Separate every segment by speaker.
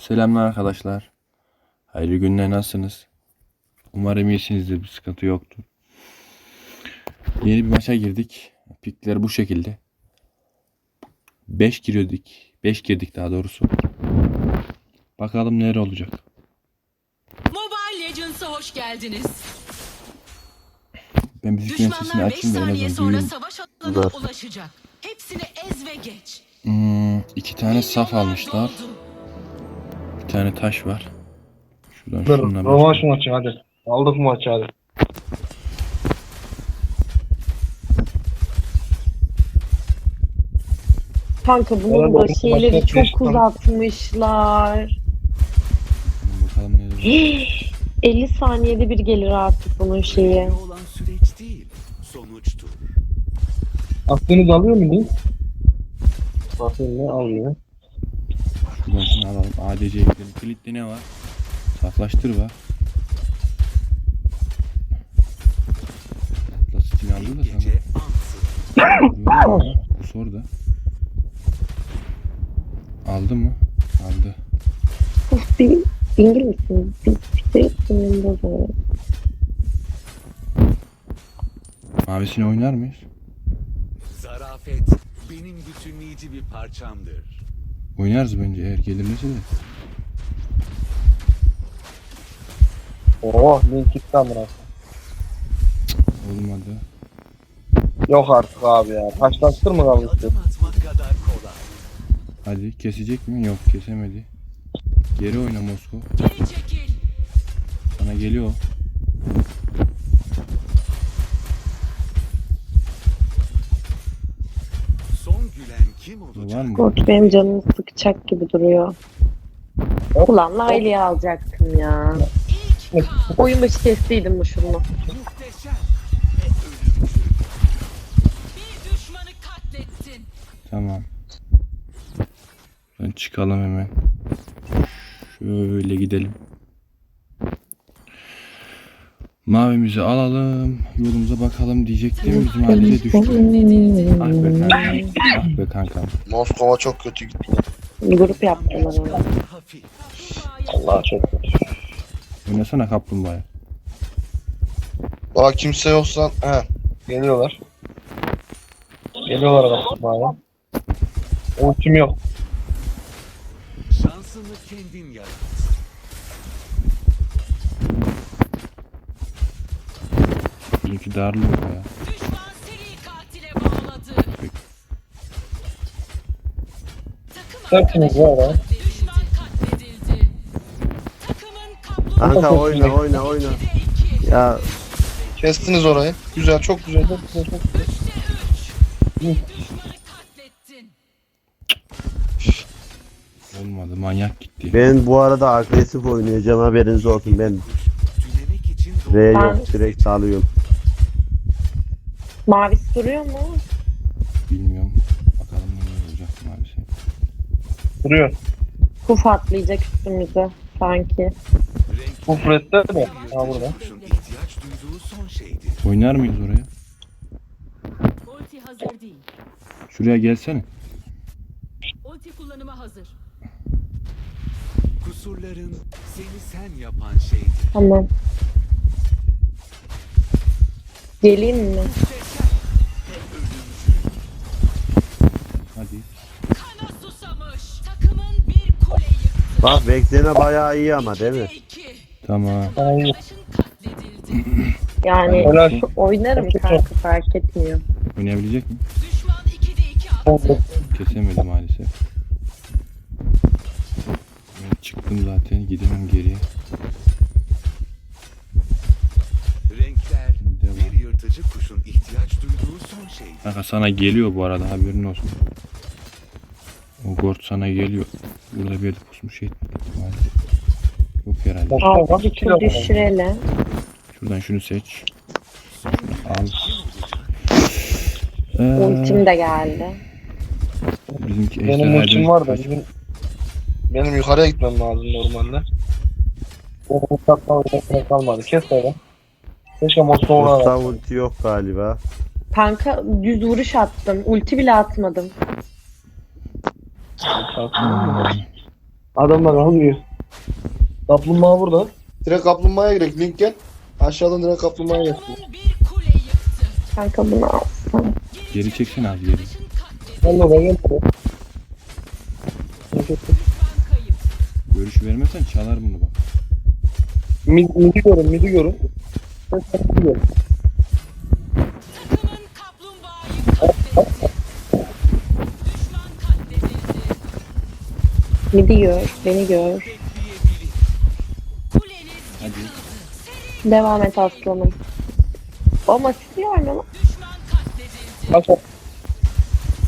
Speaker 1: Selamlar arkadaşlar. Hayırlı günler nasılsınız? Umarım iyisinizdir, bir sıkıntı yoktur. Yeni bir maça girdik. Pikler bu şekilde. 5 giriyorduk. 5 girdik daha doğrusu. Bakalım nere olacak.
Speaker 2: Mobile Legends'a hoş geldiniz.
Speaker 1: Ben sesini
Speaker 2: Düşmanlar 5
Speaker 1: açayım da en
Speaker 2: saniye
Speaker 1: azından
Speaker 2: sonra
Speaker 1: duyayım.
Speaker 2: savaş alanına ulaşacak. Hepsini ez ve geç.
Speaker 1: Hmm, iki tane saf
Speaker 2: Milyonlar
Speaker 1: almışlar.
Speaker 2: doldu.
Speaker 1: Bir tane taş var. Şuradan
Speaker 3: Dur,
Speaker 1: şundan
Speaker 3: rövanş maçı hadi. Aldık maçı hadi.
Speaker 4: Kanka bunun da şeyleri çok
Speaker 3: geçtim.
Speaker 4: uzatmışlar.
Speaker 1: Bakalım ne olacak.
Speaker 4: 50 saniyede bir gelir artık bunun şeyi.
Speaker 5: Olan süreç değil, sonuçtur.
Speaker 3: Aklınız alıyor mu değil? Ne almıyor.
Speaker 1: Şuradan şunu alalım. ADC'ye gidelim. Kilitli ne var? Saflaştır var. Lastikini aldı da sana. Bu sor da. Aldı mı? Aldı.
Speaker 4: Of bir dingil misin? Bir bir senin de zor.
Speaker 1: Mavisini oynar mıyız?
Speaker 5: Zarafet benim bütünleyici bir parçamdır.
Speaker 1: Oynarız bence eğer gelirse de.
Speaker 3: Oo link gitti amına.
Speaker 1: Olmadı.
Speaker 3: Yok artık abi ya. Taşlaştır mı kalmıştı?
Speaker 1: Hadi kesecek mi? Yok kesemedi. Geri oyna Moskova.
Speaker 2: Geri çekil.
Speaker 1: Sana geliyor.
Speaker 4: Kork benim canımı sıkacak gibi duruyor. Ulan Layli'yi alacaktım ya. Oyun başı kestiydim bu şunu.
Speaker 1: Tamam. Ben çıkalım hemen. Şöyle gidelim. Mavimizi alalım. Yolumuza bakalım diyecektim. Bizim halde düştü. Ah be kankam. Ah be kankam.
Speaker 3: Moskova çok kötü gitti.
Speaker 4: Grup yaptılar onu.
Speaker 3: Allah çok kötü.
Speaker 1: Oynasana kaplumbağa.
Speaker 3: Daha kimse yoksa he geliyorlar. Geliyorlar bak Ultim yok.
Speaker 5: Şansını kendin yarat.
Speaker 1: Bizimki darlıyor ya.
Speaker 2: Düşman seri katile bağladı. Takım
Speaker 3: Hepiniz
Speaker 2: arkadaşın
Speaker 3: var ha.
Speaker 2: katledildi. Düşman katledildi. Takımın kaplumbağa
Speaker 6: Kanka oyna oyna oyna. Ya
Speaker 3: Kestiniz orayı. Güzel çok güzel çok güzel çok güzel.
Speaker 2: Düşmanı katlettin.
Speaker 1: Olmadı manyak gitti.
Speaker 6: ben bu arada agresif oynayacağım haberiniz olsun. Ben R yok direkt alıyorum.
Speaker 4: Mavis duruyor mu?
Speaker 1: Bilmiyorum. Bakalım ne olacak mavisi.
Speaker 3: Duruyor.
Speaker 4: Kuf atlayacak üstümüze sanki.
Speaker 5: renk
Speaker 3: Kufrette de.
Speaker 5: bir
Speaker 3: Ha burada.
Speaker 1: Oynar mıyız oraya?
Speaker 2: Ulti hazır değil.
Speaker 1: Şuraya gelsene.
Speaker 2: Ulti kullanıma hazır.
Speaker 5: Kusurların seni sen yapan şeydir.
Speaker 4: Tamam. Geleyim mi?
Speaker 6: Bak bekleme bayağı iyi ama değil mi?
Speaker 1: Tamam.
Speaker 3: Ay,
Speaker 2: Arkadaşın katledildi.
Speaker 4: Yani
Speaker 3: Helal.
Speaker 4: oynarım kanka fark etmiyor.
Speaker 1: Oynayabilecek mi?
Speaker 2: Düşman ikide iki attı.
Speaker 1: Kesemedi maalesef. Ben çıktım zaten. Gidemem geriye.
Speaker 5: Renkler
Speaker 1: Devam.
Speaker 5: bir yırtıcı kuşun ihtiyaç duyduğu son şeydir.
Speaker 1: Kanka sana geliyor bu arada haberin olsun. O gort sana geliyor. Burada bir şey. Maalesef. Yok herhalde.
Speaker 3: Bir
Speaker 4: düşürelim.
Speaker 1: Şuradan şunu seç.
Speaker 5: Gülen
Speaker 1: Al. Ee,
Speaker 4: Ultim de geldi.
Speaker 1: bizimki
Speaker 3: Benim ultim var da benim, benim yukarıya gitmem lazım normalde. Uçaktan kalmadı. Kes öyle. Keşke Moskova'ya
Speaker 6: Usta ulti yok galiba.
Speaker 4: Kanka düz vuruş attım. Ulti bile atmadım.
Speaker 3: Adamlar almıyor. Kaplumbağa burada. Direkt kaplumbağaya girek. Link gel. Aşağıdan direkt kaplumbağaya gel.
Speaker 4: Kanka bunu alsam.
Speaker 1: Geri çeksene az geri.
Speaker 3: Gel.
Speaker 2: Düşman kayıp.
Speaker 1: Görüş vermezsen çalar bunu bak.
Speaker 3: Mid, midi görün, midi görün. Midi görün.
Speaker 4: Midi gör, beni gör.
Speaker 1: Hadi.
Speaker 4: Devam et aslanım. Ama siz var mı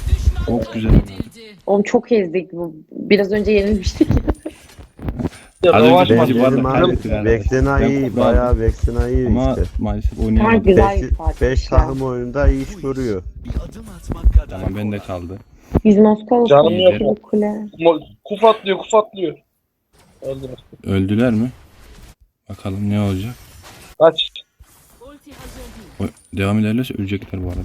Speaker 2: Düşman
Speaker 1: Çok güzel.
Speaker 4: Oğlum çok ezdik bu. Biraz önce yenilmiştik.
Speaker 3: ya
Speaker 1: Az önce Bence
Speaker 3: bak.
Speaker 1: bu arada kaybettiler Ben
Speaker 6: iyi. Bayağı. Vexena iyi
Speaker 1: Ama
Speaker 6: işte.
Speaker 1: maalesef
Speaker 4: Ama
Speaker 1: oynayamadım.
Speaker 4: güzel bir
Speaker 6: 5
Speaker 4: partiymiş ya.
Speaker 6: takım oyunda iyi iş görüyor.
Speaker 5: Bir adım atmak kadar
Speaker 1: Tamam bende kaldı.
Speaker 4: Biz Moskova
Speaker 3: Canım
Speaker 1: yok.
Speaker 4: kule.
Speaker 3: Mo- Kuf atlıyor, kuf atlıyor. Öldü.
Speaker 1: Öldüler mi? Bakalım ne olacak.
Speaker 3: Kaç.
Speaker 2: Ulti hazır değil.
Speaker 1: O- Devam ederlerse ölecekler bu arada.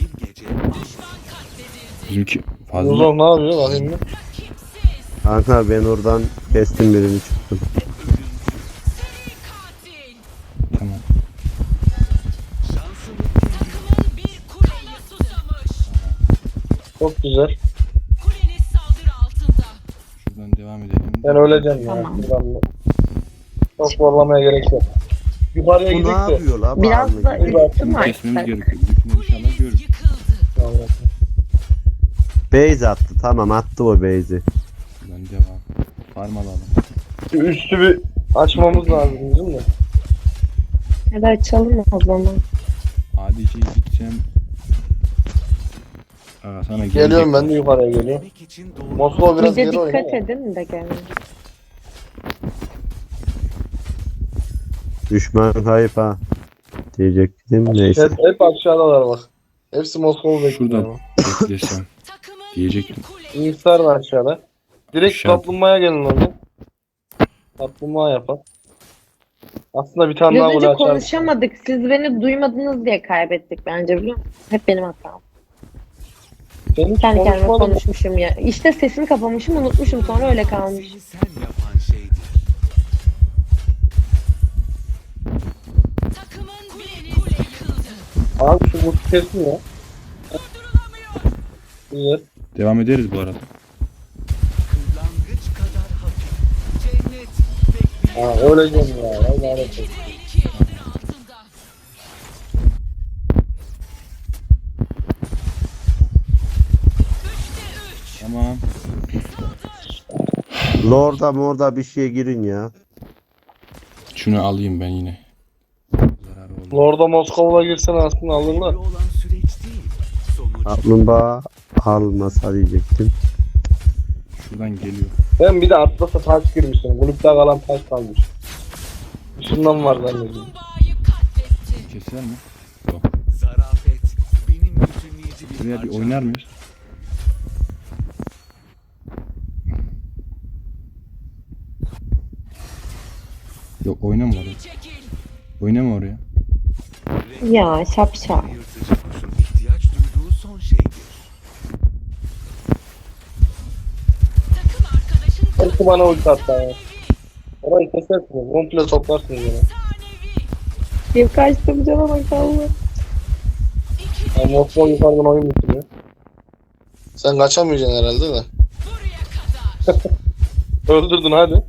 Speaker 5: Bir gece
Speaker 2: Düşman katledildi.
Speaker 1: Bizimki fazla.
Speaker 3: Uzak ne yapıyor bakayım mı?
Speaker 6: Kanka ben oradan kestim birini çıktım.
Speaker 1: Tamam.
Speaker 3: Çok güzel. Ben öleceğim ya.
Speaker 4: Tamam.
Speaker 3: Buradan da. Çok zorlamaya gerek yok. Yukarıya
Speaker 6: Bu ne
Speaker 3: gidip de.
Speaker 6: yapıyor la?
Speaker 4: Biraz da
Speaker 6: bağırma gibi.
Speaker 4: üstüm
Speaker 1: Bunu kesmemiz
Speaker 4: artık.
Speaker 1: gerekiyor. İnşallah.
Speaker 6: Base attı. Tamam attı o base'i.
Speaker 1: Şuradan devam. Farm alalım.
Speaker 3: Şu üstü bir açmamız lazım bizim de.
Speaker 4: Hadi açalım o zaman.
Speaker 1: Adice gideceğim. Aa, sana
Speaker 3: Geliyorum ben de yukarıya geliyorum. Moskova biraz
Speaker 4: Bir de
Speaker 3: geri
Speaker 4: dikkat
Speaker 3: oynuyor.
Speaker 4: edin de gelin.
Speaker 6: Düşman kayıp ha. Diyecektim neyse.
Speaker 3: Hep, hep aşağıdalar bak. Hepsi Moskova bekliyor.
Speaker 1: Şuradan. Beklesem.
Speaker 2: Takımın
Speaker 1: Diyecektim.
Speaker 3: İnhisar var aşağıda. Direkt
Speaker 1: Aşağı.
Speaker 3: kaplumbağaya gelin orada. Kaplumbağa yapalım. Aslında bir tane
Speaker 4: Biraz
Speaker 3: daha
Speaker 4: önce
Speaker 3: gol açarız.
Speaker 4: konuşamadık. Siz beni duymadınız diye kaybettik bence biliyor musun? Hep benim hatam.
Speaker 3: Senin
Speaker 4: Kendi kendime
Speaker 3: konuşmadın mı?
Speaker 4: konuşmuşum ya. İşte sesimi kapamışım unutmuşum sonra öyle kalmış.
Speaker 5: seni sen yapan şeydir.
Speaker 2: takımın kuleniz yıkıldı.
Speaker 3: Abi şu mutlu kesin ya. Güzel.
Speaker 1: Devam ederiz bu arada.
Speaker 5: Kırlangıç kadar hafif. Cennet tek bir
Speaker 3: Ha öleceğim ya. Lanet olsun.
Speaker 6: Lord'a morda bir şeye girin ya.
Speaker 1: Şunu alayım ben yine.
Speaker 3: Lord'a Moskova'ya girsen aslında alırlar.
Speaker 6: Kaplumbağa almasa diyecektim.
Speaker 1: Şuradan geliyor.
Speaker 3: Ben bir de Atlas'a taş girmişim. Kulüpte kalan taş kalmış. Şundan var zannediyorum.
Speaker 1: Keser mi? Yok.
Speaker 5: zarafet benim bütünleyici bir
Speaker 1: Buraya bir oynar mıyız? Yok oynama oraya. Oynama oraya.
Speaker 4: Ya şapşal.
Speaker 5: Yırtıcı kuşun ihtiyaç duyduğu son şeydir.
Speaker 2: Takım arkadaşın
Speaker 3: Hepsi bana ulti attı ya. Orayı kesersiniz. Komple toplarsınız yine.
Speaker 4: Bir kaçtım canıma kaldı.
Speaker 2: İkide
Speaker 3: Yani Moskova yukarıdan oyun bitiriyor. Sen kaçamayacaksın herhalde de.
Speaker 2: buraya kadar.
Speaker 3: Öldürdün hadi.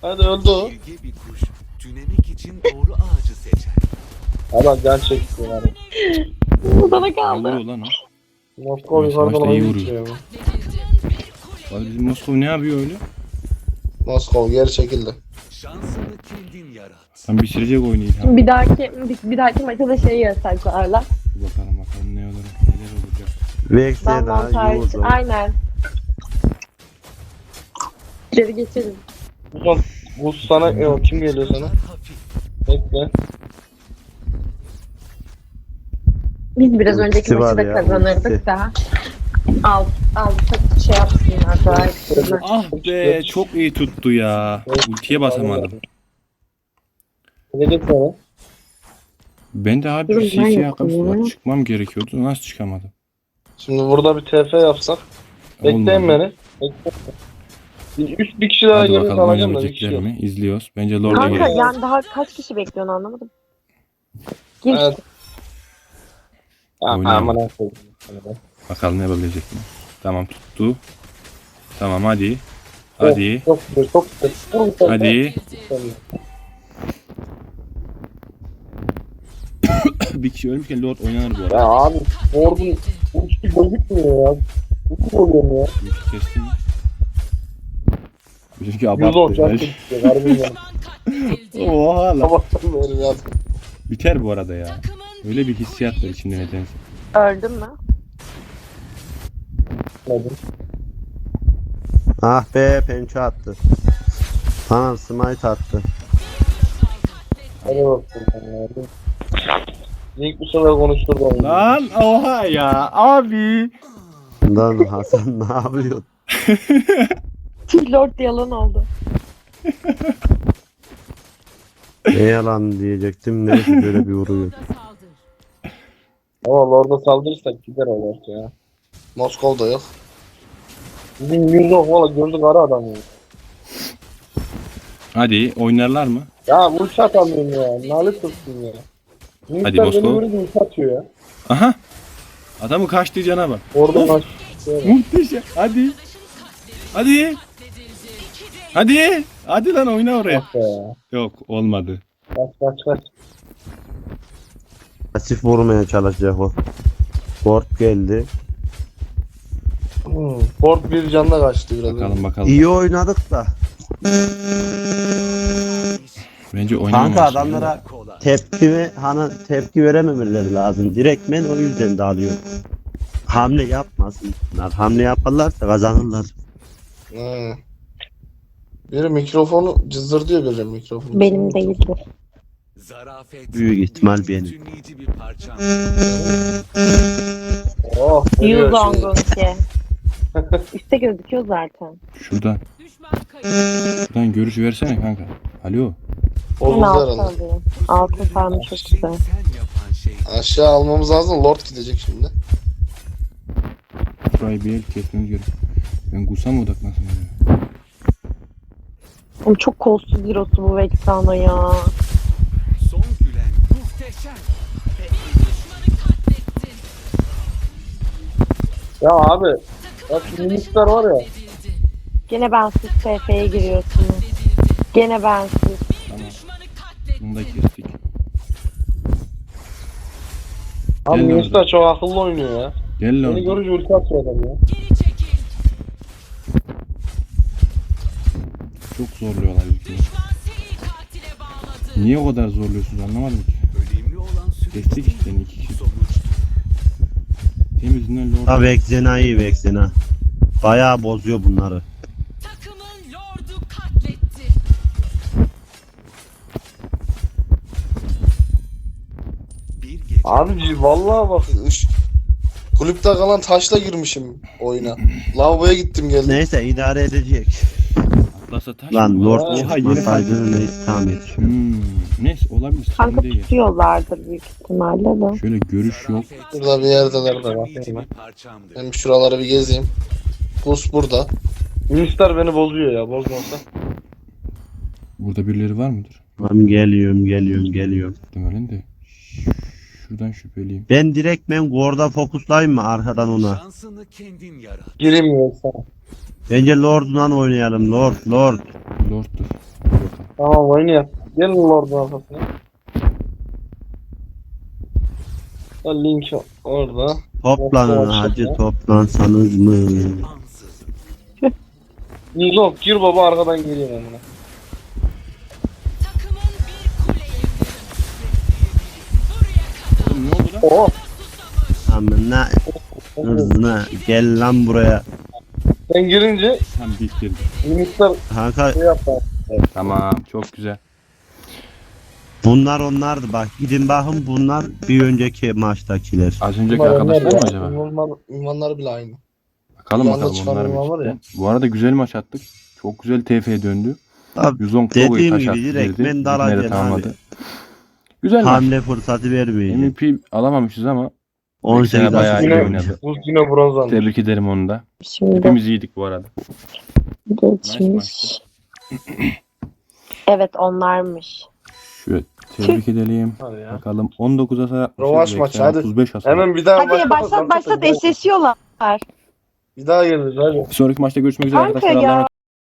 Speaker 3: Hadi öldü o.
Speaker 5: Bilge bir kuş tünemek için doğru ağacı seçer.
Speaker 3: Adam can çekti yani.
Speaker 1: Ne
Speaker 4: kaldı.
Speaker 1: vuruyor lan o?
Speaker 3: Moskova
Speaker 1: Neyse,
Speaker 3: yukarıdan
Speaker 1: başta iyi
Speaker 3: oyun
Speaker 1: vuruyor. Abi bizim Moskova ne yapıyor öyle?
Speaker 3: Moskova geri çekildi.
Speaker 5: Şansını kendin yarat.
Speaker 1: Sen bitirecek oyunu İlhan.
Speaker 4: Bir dahaki bir, bir dahaki maçta da şey yasaklarlar.
Speaker 1: Dur bakalım bakalım ne olur neler olacak.
Speaker 4: Ben
Speaker 6: Vexena
Speaker 4: montaj.
Speaker 6: yoğurdu.
Speaker 4: Aynen. Geri geçelim.
Speaker 3: Bu son bu sana yok kim geliyor sana? Bekle.
Speaker 4: Biz biraz önceki maçı da kazanırdık da. Al, al şey yapsınlar daha.
Speaker 1: Ah be çok iyi tuttu ya. Ultiye basamadım.
Speaker 3: Gelecek sonra.
Speaker 1: Ben de abi bir CC yakın
Speaker 4: ya.
Speaker 1: çıkmam gerekiyordu. Nasıl çıkamadım?
Speaker 3: Şimdi burada bir TF yapsak. Bekleyin beni. Bekleyin. Üç, bir kişi daha
Speaker 1: Hadi bakalım
Speaker 3: alacağım da bir kişi
Speaker 1: oynayabilecekler
Speaker 3: yok.
Speaker 1: mi? İzliyoruz. Bence Lord'a
Speaker 4: Kanka
Speaker 1: gelir.
Speaker 4: yani daha kaç kişi bekliyorsun anlamadım. Gir
Speaker 3: Evet.
Speaker 4: işte.
Speaker 3: Ha,
Speaker 1: Oynayalım.
Speaker 3: aman ha, koydum.
Speaker 1: Bakalım ne yapabilecek mi? Tamam tuttu. Tamam hadi. Hadi.
Speaker 3: Çok çok bir tane.
Speaker 1: Hadi. Bir kişi ölmüşken Lord oynanır bu arada.
Speaker 3: Ya abi ordun uçtu gözükmüyor ya. Uçtu oluyor ya.
Speaker 1: Bir kişi kesti
Speaker 3: 110
Speaker 1: abarttı.
Speaker 3: can
Speaker 1: Ay.
Speaker 3: tutuyor. Harbiden ya.
Speaker 2: Düşman katledildi.
Speaker 1: Oha lan.
Speaker 3: Sabahtan beri ya.
Speaker 1: Biter bu arada ya. Öyle bir hissiyat var içinde nedense.
Speaker 4: Öldün mü?
Speaker 3: Dedim.
Speaker 6: Ah be pençe attı. Tamam smite attı.
Speaker 3: Hadi bakalım. Link bu sefer konuşturdu onu.
Speaker 1: Lan oha ya abi.
Speaker 6: Lan Hasan ne yapıyor?
Speaker 4: Lord yalan oldu.
Speaker 6: Ne yalan diyecektim neyse böyle bir vuruyor.
Speaker 3: Ama Lord'a saldırırsak gider o Lord ya. Moskov'da yok. Bizim yok valla gözü kara adam ya.
Speaker 1: Hadi oynarlar mı?
Speaker 3: Ya ulti atamıyorum ya. Nalet olsun ya. Hadi
Speaker 1: Moskova.
Speaker 3: beni atıyor ya.
Speaker 1: Aha. Adamı kaçtığı cana bak.
Speaker 3: Orada maç.
Speaker 1: Muhteşem. Hadi. Hadi. Hadi. Hadi lan oyna oraya.
Speaker 3: Ya.
Speaker 1: Yok olmadı.
Speaker 3: Kaç kaç kaç.
Speaker 6: Pasif vurmaya çalışacak o. Ford geldi.
Speaker 3: Hmm. Ford bir canla kaçtı biraz.
Speaker 1: Bakalım bakalım.
Speaker 6: İyi oynadık da.
Speaker 1: Bence oynamamalı.
Speaker 6: Kanka adamlara
Speaker 5: Kolay.
Speaker 6: tepki hani tepki verememeleri lazım. Direktmen o yüzden dağılıyor. Hamle yapmasınlar. Hamle yaparlarsa kazanırlar.
Speaker 3: Hmm. Biri mikrofonu cızdır diyor biri mikrofonu.
Speaker 4: Benim değildi.
Speaker 5: Zarafet.
Speaker 6: Büyük ihtimal benim.
Speaker 5: Bütünleyici bir parçam.
Speaker 3: Oh,
Speaker 4: Yüz
Speaker 3: şey.
Speaker 4: ongunki. Üste gözüküyor zaten.
Speaker 1: Şuradan. Şuradan görüş versene kanka. Alo.
Speaker 4: Ben
Speaker 3: Bozuldu
Speaker 4: altı. Altın farmı çok güzel.
Speaker 5: sen yapan şey.
Speaker 3: Aşağı almamız lazım. Lord gidecek şimdi.
Speaker 1: Şurayı bir el kesmemiz gerek. Ben Gus'a mı odaklansam acaba?
Speaker 4: Oğlum çok kolsuz bir bu Vexana ya.
Speaker 5: Son gülen muhteşem.
Speaker 2: Düşmanı katlettin.
Speaker 3: Ya abi. Bak minikler var ya.
Speaker 4: Gene bensiz TF'ye giriyorsunuz. Gene bensiz.
Speaker 2: Katlettin.
Speaker 1: Bunu da kestik.
Speaker 3: Abi
Speaker 1: Gel
Speaker 3: minikler çok akıllı oynuyor ya.
Speaker 1: Gel
Speaker 3: Beni
Speaker 1: lan.
Speaker 3: görünce ulti atıyor adam ya.
Speaker 2: Geri çekil.
Speaker 1: Çok zorluyorlar ülkeyi. Niye o kadar zorluyorsunuz anlamadım ki.
Speaker 5: Değil,
Speaker 1: işte iki kişi. Temizinden Lord.
Speaker 6: Ha Vexena iyi Vexena. Bayağı bozuyor bunları.
Speaker 2: Takımın lordu katletti.
Speaker 5: Bir gece.
Speaker 3: Abi vallahi bak. Iş... Kulüpte kalan taşla girmişim oyuna. Lavaboya gittim geldim.
Speaker 6: Neyse idare edecek.
Speaker 1: Atlasa taş
Speaker 6: Lan
Speaker 1: mı?
Speaker 6: Lord
Speaker 3: Oha,
Speaker 1: yeni
Speaker 6: neyse et.
Speaker 1: Hmm. Neyse olabilir.
Speaker 4: Kanka
Speaker 1: Sorun değil.
Speaker 4: tutuyorlardır büyük ihtimalle de.
Speaker 1: Şöyle görüş yok.
Speaker 3: Burada bir yerdeler de bakayım ben.
Speaker 5: bir parçamdır.
Speaker 3: Benim şuraları bir gezeyim. Pus burada. Minikler beni bozuyor ya bozmasa.
Speaker 1: Burada birileri var mıdır?
Speaker 6: Tamam geliyorum geliyorum geliyorum.
Speaker 1: Muhtemelen de. Şuradan şüpheliyim.
Speaker 6: Ben direkt ben Gord'a fokuslayayım mı arkadan ona?
Speaker 5: Şansını kendin yarat.
Speaker 3: Gireyim mi yoksa?
Speaker 6: Bence Lord'dan oynayalım Lord Lord.
Speaker 1: Hadi bakalım.
Speaker 3: Tamam oynayalım. Gelin Lord'un arkasına. Link orada.
Speaker 6: Toplanın
Speaker 3: Lord
Speaker 6: hacı toplansanız mı?
Speaker 3: Nizok gir baba arkadan.
Speaker 2: Buraya kadar.
Speaker 1: Oğlum ne oldu lan?
Speaker 3: Oh.
Speaker 6: Amına hızına gel lan buraya.
Speaker 3: Ben girince
Speaker 1: Tam bitirdim.
Speaker 3: minikler
Speaker 6: Kanka
Speaker 3: şey yapar.
Speaker 1: Tamam çok güzel.
Speaker 6: bunlar onlardı bak gidin bakın bunlar bir önceki maçtakiler.
Speaker 1: Az önceki arkadaşlar mı acaba?
Speaker 3: Ünvanlar, ünvanlar bile aynı.
Speaker 1: Bakalım
Speaker 3: Bir anda
Speaker 1: bakalım
Speaker 3: çıkan
Speaker 1: onlar
Speaker 3: ünvan
Speaker 1: mı
Speaker 3: var ya.
Speaker 1: çıktı? Bu arada güzel maç attık. Çok güzel TF döndü.
Speaker 6: Abi,
Speaker 1: 110 Krogo'yu
Speaker 6: dediğim
Speaker 1: taş
Speaker 6: gibi
Speaker 1: attı.
Speaker 6: direkt
Speaker 1: girdi.
Speaker 6: ben
Speaker 1: tamamladı.
Speaker 6: abi.
Speaker 1: Güzel maç.
Speaker 6: Hamle fırsatı vermeyin.
Speaker 1: MVP alamamışız ama
Speaker 6: 18
Speaker 1: sene bayağı iyi
Speaker 3: Yine,
Speaker 1: oynadı.
Speaker 3: bu yine bronz almış.
Speaker 1: Tebrik ederim onu da.
Speaker 4: Şimdi
Speaker 1: Hepimiz iyiydik bu arada.
Speaker 4: geçmiş. Evet onlarmış.
Speaker 1: Şöyle tebrik edelim.
Speaker 3: Hadi ya.
Speaker 1: Bakalım 19 hasar yapmışız.
Speaker 3: Rövanş maçı, hadi.
Speaker 1: 35 hasar.
Speaker 3: Hemen bir daha
Speaker 4: Hadi
Speaker 3: başla-
Speaker 4: başlat başlat eşleşiyorlar.
Speaker 3: Bir daha geliriz hadi.
Speaker 1: Bir sonraki maçta görüşmek üzere
Speaker 4: Kanka
Speaker 1: arkadaşlar. Allah'a
Speaker 4: ya.
Speaker 1: emanet